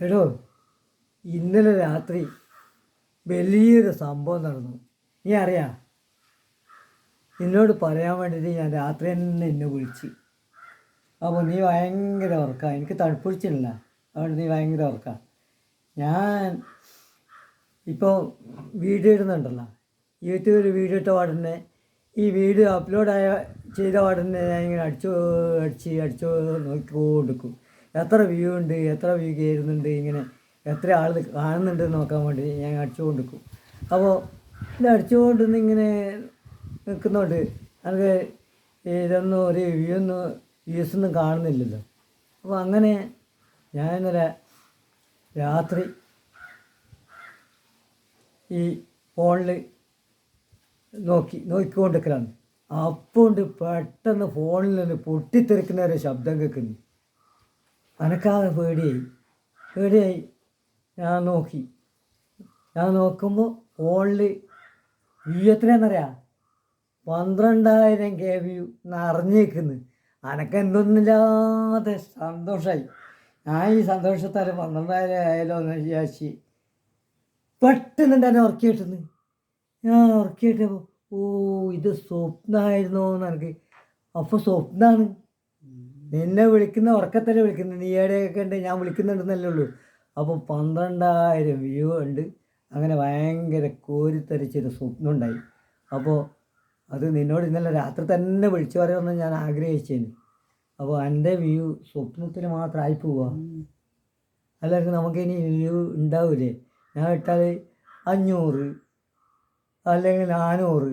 എടോ ഇന്നലെ രാത്രി വലിയൊരു സംഭവം നടന്നു. നീ അറിയാ? നിന്നോട് പറയാൻ വേണ്ടിയിട്ട് ഞാൻ രാത്രി തന്നെ എന്നെ വിളിച്ച്. അപ്പോൾ നീ ഭയങ്കര ഉറക്കാ. എനിക്ക് തണുപ്പിടിച്ചില്ല അതുകൊണ്ട് നീ ഭയങ്കര ഉറക്കാ. ഞാൻ ഇപ്പോൾ വീഡിയോ ഇടുന്നുണ്ടല്ലോ. യൂട്യൂബിൽ വീഡിയോ ഇട്ട പാടന്നെ. ഈ വീഡിയോ അപ്ലോഡായ ചെയ്ത പാടന്നെ ഞാൻ ഇങ്ങനെ അടിച്ചു അടിച്ച് അടിച്ചു നോക്കിക്കൊണ്ടിരിക്കും. എത്ര വ്യൂ ഉണ്ട് എത്ര വ്യൂ കയറുന്നുണ്ട് ഇങ്ങനെ എത്ര ആൾ കാണുന്നുണ്ട് നോക്കാൻ വേണ്ടി ഞാൻ അടിച്ചുകൊണ്ടിരിക്കും. അപ്പോൾ ഇത് അടിച്ചുകൊണ്ട് ഇങ്ങനെ നിൽക്കുന്നതുകൊണ്ട് അത് ഇതൊന്നും ഒരു വ്യൂ ഒന്നും വ്യൂസ് ഒന്നും കാണുന്നില്ലല്ലോ. അപ്പോൾ അങ്ങനെ ഞാൻ ഇന്നലെ രാത്രി ഈ ഫോണിൽ നോക്കി നോക്കിക്കൊണ്ടിരിക്കലാണ്. അപ്പോണ്ട് പെട്ടെന്ന് ഫോണിൽ നിന്ന് പൊട്ടിത്തെറിക്കുന്ന ഒരു ശബ്ദം കേൾക്കുന്നു അനക്കാകെ പേടിയായി. പേടിയായി. ഞാൻ നോക്കി. ഞാൻ നോക്കുമ്പോൾ ഫോണിൽ വ്യൂ പന്ത്രണ്ടായിരം കെ വ്യൂ നിറഞ്ഞേക്കുന്നു അനക്ക് എന്തൊന്നുമില്ലാതെ സന്തോഷമായി ഞാൻ ഈ സന്തോഷത്താൽ പന്ത്രണ്ടായിരം ആയാലോ എന്ന് വിചാരിച്ച് പെട്ടെന്ന് തന്നെ ഉറക്കി കിട്ടുന്നു ഞാൻ ഉറക്കി കിട്ടിയപ്പോൾ ഓ ഇത് സ്വപ്നമായിരുന്നോ എന്ന് എനിക്ക് അപ്പോൾ സ്വപ്നമാണ് നിന്നെ വിളിക്കുന്ന ഉറക്കത്തല്ലേ വിളിക്കുന്നത് നീ എവിടെയൊക്കെ ഉണ്ട് ഞാൻ വിളിക്കുന്നുണ്ടെന്നല്ലേ ഉള്ളൂ. അപ്പോൾ പന്ത്രണ്ടായിരം വ്യൂ ഉണ്ട് അങ്ങനെ ഭയങ്കര കോരിത്തരിച്ചൊരു സ്വപ്നം ഉണ്ടായി. അപ്പോൾ അത് നിന്നോട് ഇന്നലെ രാത്രി തന്നെ വിളിച്ചു പറയുമെന്ന് ഞാൻ ആഗ്രഹിച്ചേന്. അപ്പോൾ എന്റെ വ്യൂ സ്വപ്നത്തിൽ മാത്രം പോവാ. അല്ലെങ്കിൽ നമുക്കിനി വ്യൂ ഉണ്ടാവില്ലേ ഞാൻ ഇട്ടാൽ അഞ്ഞൂറ് അല്ലെങ്കിൽ നാനൂറ്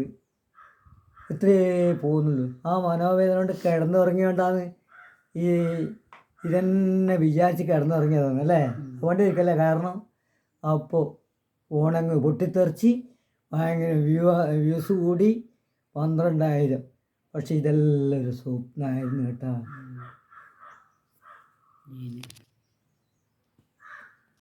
ഇത്രയേ പോകുന്നുള്ളൂ. ആ മനോവേദന കൊണ്ട് കിടന്നുറങ്ങിയോണ്ടാണ് ഈ ഇതന്നെ വിചാരിച്ച് കിടന്നുറങ്ങിയതാണ് അല്ലേ? അതുകൊണ്ടിരിക്കല്ലേ കാരണം? അപ്പോൾ ഓണങ്ങ് പൊട്ടിത്തെറിച്ച് ഭയങ്കര വ്യൂ വ്യൂസ് കൂടി പന്ത്രണ്ടായിരം. പക്ഷെ ഇതെല്ലാം ഒരു സ്വപ്നമായിരുന്നു കേട്ടോ.